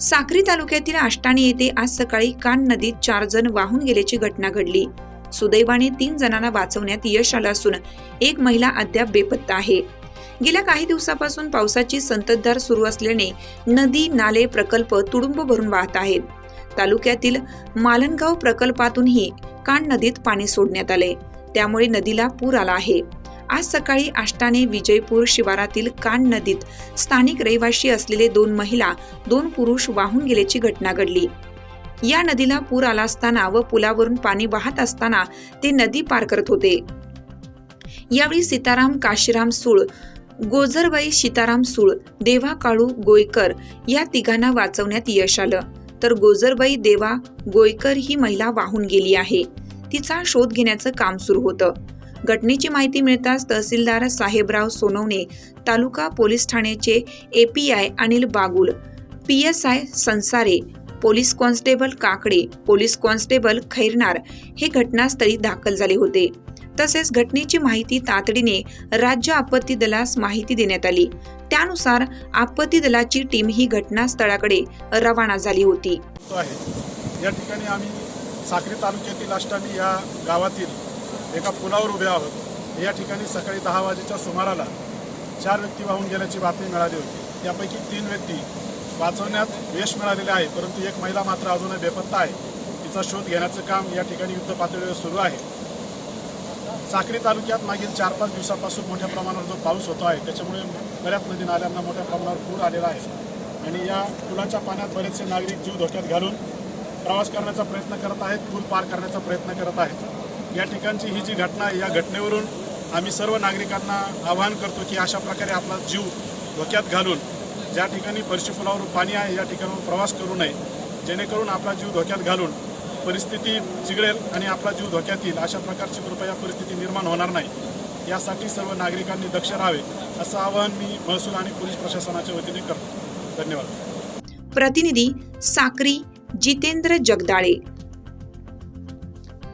साक्री तालुक्यातील आष्टाणी येथे आज सकाळी कान नदीत चार जण वाहून गेल्याची घटना घडली. सुदैवाने तीन जणांना वाचवण्यात यश आलं असून एक महिला अद्याप बेपत्ता आहे. गेल्या काही दिवसापासून पावसाची संततधार सुरू असल्याने नदी नाले प्रकल्प तुडुंब भरून वाहत आहेत. तालुक्यातील मालनगाव प्रकल्पातूनही कान नदीत पाणी सोडण्यात आले. त्यामुळे नदीला पूर आला आहे. आज सकाळी आष्टाने विजयपूर शिवारातील कान नदीत स्थानिक रहिवाशी असलेले दोन महिला दोन पुरुष वाहून गेल्याची घटना घडली. या नदीला पूर आला असताना व पुलावरून पाणी वाहत असताना ते नदी पार करत होते. यावेळी सीताराम काशीराम सूळ गोजरबाई सीताराम सूळ देवा काळू गोयकर या तिघांना वाचवण्यात यश आलं. तर गोजरबाई देवा गोयकर ही महिला वाहून गेली आहे. तिचा शोध घेण्याचं काम सुरू होतं. घटनेची माहिती मिळताच तहसीलदार साहेबराव सोनवणे तालुका पोलीस ठाण्याचे API Anil Bagul I Sansare police constable Kakade police constable Khairnar हे घटनास्थळी दाखल झाले होते. तसेच घटनेची माहिती तातडीने राज्य आपत्ती दलास माहिती देण्यात आली. त्यानुसार आपत्ती दलाची टीम ही घटनास्थळाकडे रवाना झाली होती. या ठिकाणी आम्ही साक्री तालुक्यातील अष्टामी या गावातील एका पुलावर उभे आहोत. या ठिकाणी सकाळी दहा वाजेच्या सुमाराला चार व्यक्ती वाहून गेल्याची बातमी मिळाली होती. त्यापैकी तीन व्यक्ती वाचवण्यात यश मिळालेले आहे परंतु एक महिला मात्र अजूनही बेपत्ता आहे. तिचा शोध घेण्याचं काम या ठिकाणी युद्ध पातळीवर सुरू आहे. साक्री तालुक्यात मागील चार पाच दिवसापासून मोठ्या प्रमाणावर जो पाऊस होतो आहे त्याच्यामुळे बऱ्याच नदी नाल्यांना मोठ्या प्रमाणावर पूर आलेला आहे. आणि या पुलाच्या पाण्यात बरेचसे नागरिक जीव धोक्यात घालून प्रवास करण्याचा प्रयत्न करत आहेत पूल पार करण्याचा प्रयत्न करत आहेत. या ठिकाणची ही जी घटना आहे या घटनेवरून आम्ही सर्व नागरिकांना आवाहन करतो की अशा प्रकारे आपला जीव धोक्यात घालून ज्या ठिकाणी फरशी पुलावर पाणी आहे या ठिकाणावर प्रवास करू नये. जेणेकरून आपला जीव धोक्यात घालून परिस्थिती चिघळेल आणि आपला जीव धोक्यात येईल. अशा प्रकारची कृपया परिस्थिती निर्माण होणार नाही. यासाठी सर्व नागरिकांनी दक्ष राहावे असं आवाहन मी महसूल आणि पोलीस प्रशासनाच्या वतीने करतो. धन्यवाद. प्रतिनिधी साक्री जितेंद्र जगदाळे